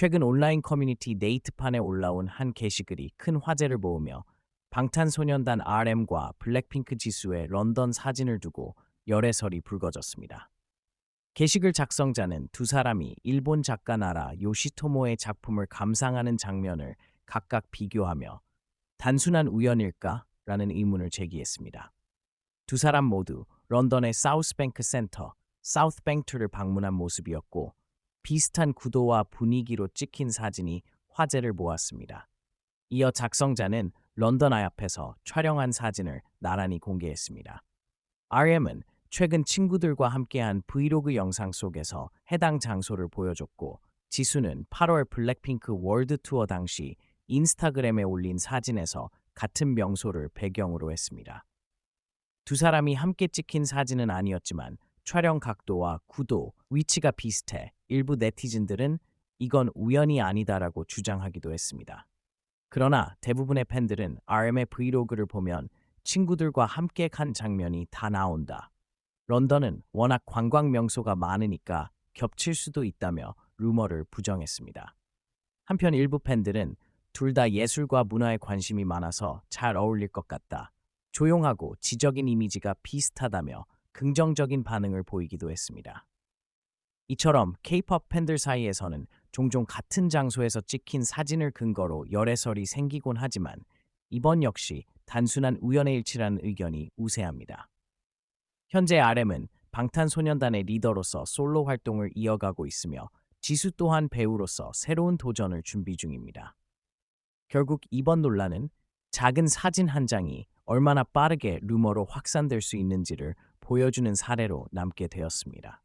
최근 온라인 커뮤니티 네이트판에 올라온 한 게시글이 큰 화제를 모으며 방탄소년단 RM과 블랙핑크 지수의 런던 사진을 두고 열애설이 불거졌습니다. 게시글 작성자는 두 사람이 일본 작가 나라 요시토모의 작품을 감상하는 장면을 각각 비교하며 단순한 우연일까? 라는 의문을 제기했습니다. 두 사람 모두 런던의 사우스뱅크 센터, 사우스뱅크를 방문한 모습이었고 비슷한 구도와 분위기로 찍힌 사진이 화제를 모았습니다. 이어 작성자는 런던 아이 앞에서 촬영한 사진을 나란히 공개했습니다. RM은 최근 친구들과 함께한 브이로그 영상 속에서 해당 장소를 보여줬고 지수는 8월 블랙핑크 월드 투어 당시 인스타그램에 올린 사진에서 같은 명소를 배경으로 했습니다. 두 사람이 함께 찍힌 사진은 아니었지만 촬영 각도와 구도, 위치가 비슷해 일부 네티즌들은 이건 우연이 아니다라고 주장하기도 했습니다. 그러나 대부분의 팬들은 RM의 브이로그를 보면 친구들과 함께 간 장면이 다 나온다. 런던은 워낙 관광 명소가 많으니까 겹칠 수도 있다며 루머를 부정했습니다. 한편 일부 팬들은 둘 다 예술과 문화에 관심이 많아서 잘 어울릴 것 같다. 조용하고 지적인 이미지가 비슷하다며 긍정적인 반응을 보이기도 했습니다. 이처럼 K-pop 팬들 사이에서는 종종 같은 장소에서 찍힌 사진을 근거로 열애설이 생기곤 하지만 이번 역시 단순한 우연의 일치라는 의견이 우세합니다. 현재 RM은 방탄소년단의 리더로서 솔로 활동을 이어가고 있으며 지수 또한 배우로서 새로운 도전을 준비 중입니다. 결국 이번 논란은 작은 사진 한 장이 얼마나 빠르게 루머로 확산될 수 있는지를 보여주는 사례로 남게 되었습니다.